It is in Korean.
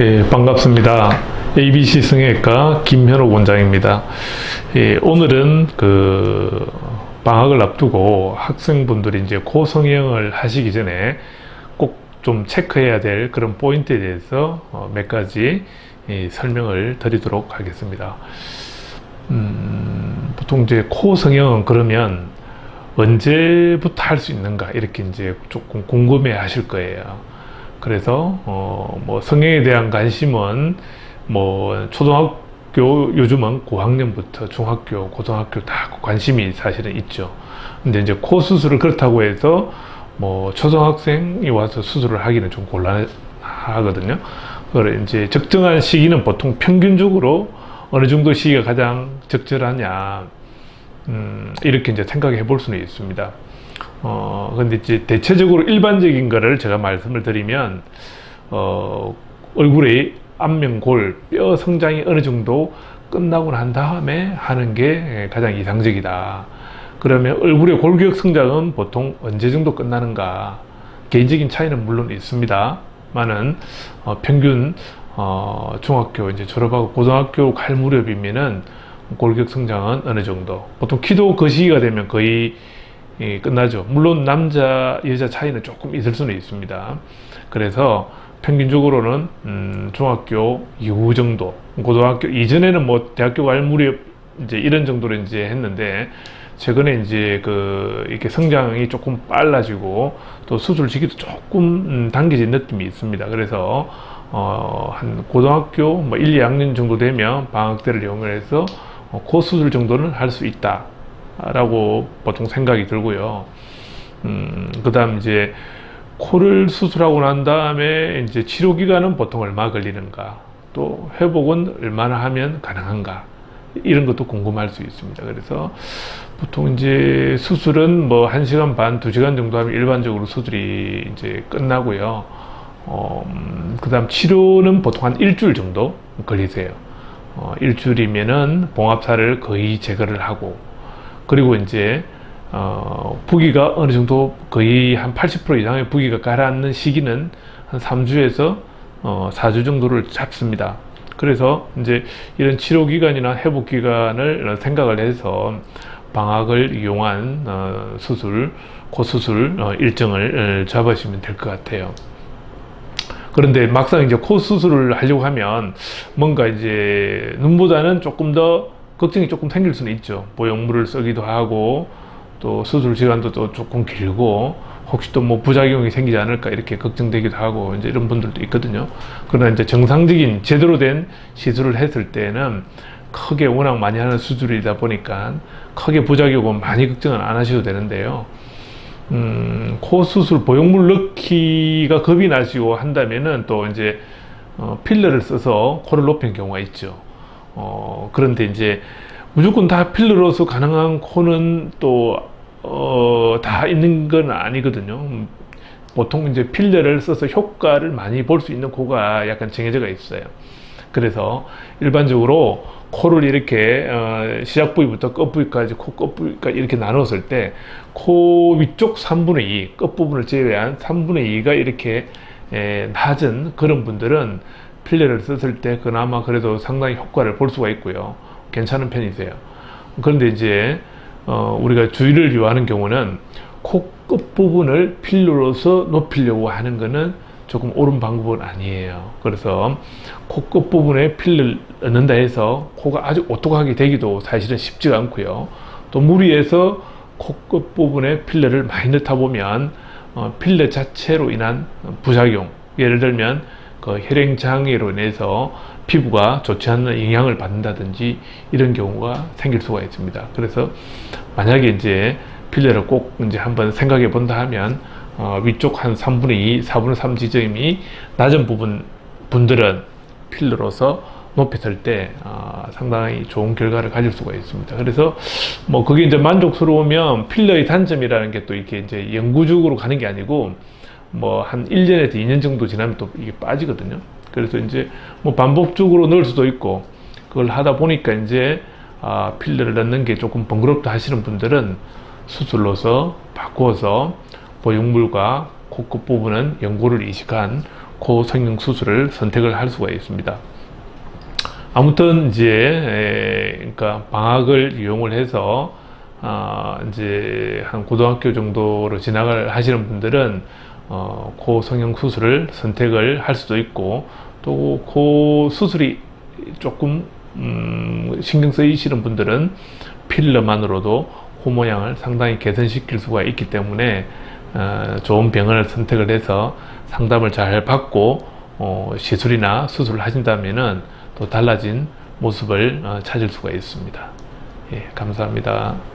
예, 반갑습니다. ABC 성형외과 김현욱 원장입니다. 예, 오늘은 그 방학을 앞두고 학생분들이 이제 고성형을 하시기 전에 꼭 좀 체크해야 될 그런 포인트에 대해서 어, 몇 가지 예, 설명을 드리도록 하겠습니다. 음, 보통 이제 코 성형은 그러면 언제부터 할 수 있는가 이렇게 이제 조금 궁금해 하실 거예요. 그래서 어, 뭐 성형에 대한 관심은 뭐 초등학교 요즘은 고학년부터 중학교, 고등학교 다 관심이 사실은 있죠. 근데 이제 코 수술을 그렇다고 해서 뭐 초등학생이 와서 수술을 하기는 좀 곤란하거든요. 그래 이제 적정한 시기는 보통 평균적으로 어느 정도 시기가 가장 적절하냐 음, 이렇게 이제 생각해 볼 수는 있습니다. 어, 근데 이제 대체적으로 일반적인 거를 제가 말씀을 드리면, 어, 얼굴의 안면골, 뼈 성장이 어느 정도 끝나고 난 다음에 하는 게 가장 이상적이다. 그러면 얼굴의 골격 성장은 보통 언제 정도 끝나는가? 개인적인 차이는 물론 있습니다만은, 어, 평균, 어, 중학교 이제 졸업하고 고등학교 갈 무렵이면은 골격 성장은 어느 정도. 보통 키도 그 시기가 되면 거의 예, 끝나죠. 물론 남자 여자 차이는 조금 있을 수는 있습니다. 그래서 평균적으로는 음, 중학교 이후 정도, 고등학교 이전에는 뭐 대학교 갈 무렵 이제 이런 정도로 이제 했는데 최근에 이제 그 이렇게 성장이 조금 빨라지고 또 수술 시기도 조금 음, 당겨진 느낌이 있습니다. 그래서 어, 한 고등학교 뭐 1, 2학년 정도 되면 방학 때를 이용해서 어, 코 수술 정도는 할 수 있다. 라고 보통 생각이 들고요. 음, 그 다음 이제 코를 수술하고 난 다음에 이제 치료 기간은 보통 얼마 걸리는가, 또 회복은 얼마나 하면 가능한가, 이런 것도 궁금할 수 있습니다. 그래서 보통 이제 수술은 뭐 1시간 반, 2시간 정도 하면 일반적으로 수술이 이제 끝나고요. 어, 음, 그 다음 치료는 보통 한 일주일 정도 걸리세요. 어, 일주일이면은 봉합살을 거의 제거를 하고, 그리고 이제 어, 부기가 어느 정도 거의 한 80% 이상의 부기가 가라앉는 시기는 한 3주에서 어, 4주 정도를 잡습니다. 그래서 이제 이런 치료 기간이나 회복 기간을 생각을 해서 방학을 이용한 어, 수술, 고수술 어, 일정을 어, 잡으시면 될 것 같아요. 그런데 막상 이제 코 수술을 하려고 하면 뭔가 이제 눈보다는 조금 더 걱정이 조금 생길 수는 있죠. 보형물을 쓰기도 하고 또 수술 시간도 또 조금 길고 혹시 또 뭐 부작용이 생기지 않을까 이렇게 걱정되기도 하고 이제 이런 분들도 있거든요. 그러나 이제 정상적인 제대로 된 시술을 했을 때는 크게 워낙 많이 하는 수술이다 보니까 크게 부작용은 많이 걱정은 안 하셔도 되는데요. 음, 코 수술 보형물 넣기가 겁이 나시고 한다면은 또 이제 어, 필러를 써서 코를 높인 경우가 있죠. 어, 그런데 이제 무조건 다 필러로서 가능한 코는 또, 어, 다 있는 건 아니거든요. 음, 보통 이제 필러를 써서 효과를 많이 볼 수 있는 코가 약간 정해져가 있어요. 그래서 일반적으로 코를 이렇게 어, 시작 부위부터 끝 부위까지 코 끝 부위까지 이렇게 나눴을 때 코 위쪽 3분의 2, 끝 부분을 제외한 3분의 2가 이렇게 에, 낮은 그런 분들은 필러를 썼을 때 그나마 그래도 상당히 효과를 볼 수가 있고요. 괜찮은 편이세요. 그런데 이제 어, 우리가 주의를 요하는 경우는 코 끝 부분을 필러로서 높이려고 하는 거는 조금 옳은 방법은 아니에요. 그래서 코 끝 부분에 필러를 넣는다 해서 코가 아주 오똑하게 되기도 사실은 쉽지가 않고요. 또 무리해서 코 끝 부분에 필러를 많이 넣다 보면 어, 필러 자체로 인한 부작용, 예를 들면 그 혈행 장애로 인해서 피부가 좋지 않은 영향을 받는다든지 이런 경우가 생길 수가 있습니다. 그래서 만약에 이제 필러를 꼭 이제 한번 생각해 본다 하면 어, 위쪽 한 3분의 2, 4분의 3 지점이 낮은 부분 분들은 필러로서 높였을 때 어, 상당히 좋은 결과를 가질 수가 있습니다. 그래서 뭐 그게 이제 만족스러우면 필러의 단점이라는 게 또 이렇게 이제 영구적으로 가는 게 아니고 뭐 한 1년에서 2년 정도 지나면 또 이게 빠지거든요. 그래서 이제 뭐 반복적으로 넣을 수도 있고 그걸 하다 보니까 이제 아, 필러를 넣는 게 조금 번거롭다 하시는 분들은 수술로서 바꾸어서 보형물과 코끝 부분은 연고를 이식한 코 성형 수술을 선택을 할 수가 있습니다. 아무튼 이제 에, 그러니까 방학을 이용을 해서 아, 이제 한 고등학교 정도로 진학을 하시는 분들은 어, 코 성형 수술을 선택을 할 수도 있고 또코 수술이 조금 음, 신경 쓰이시는 분들은 필러만으로도 코 모양을 상당히 개선시킬 수가 있기 때문에 어, 좋은 병원을 선택을 해서 상담을 잘 받고 어, 시술이나 수술을 하신다면은 또 달라진 모습을 어, 찾을 수가 있습니다. 예, 감사합니다.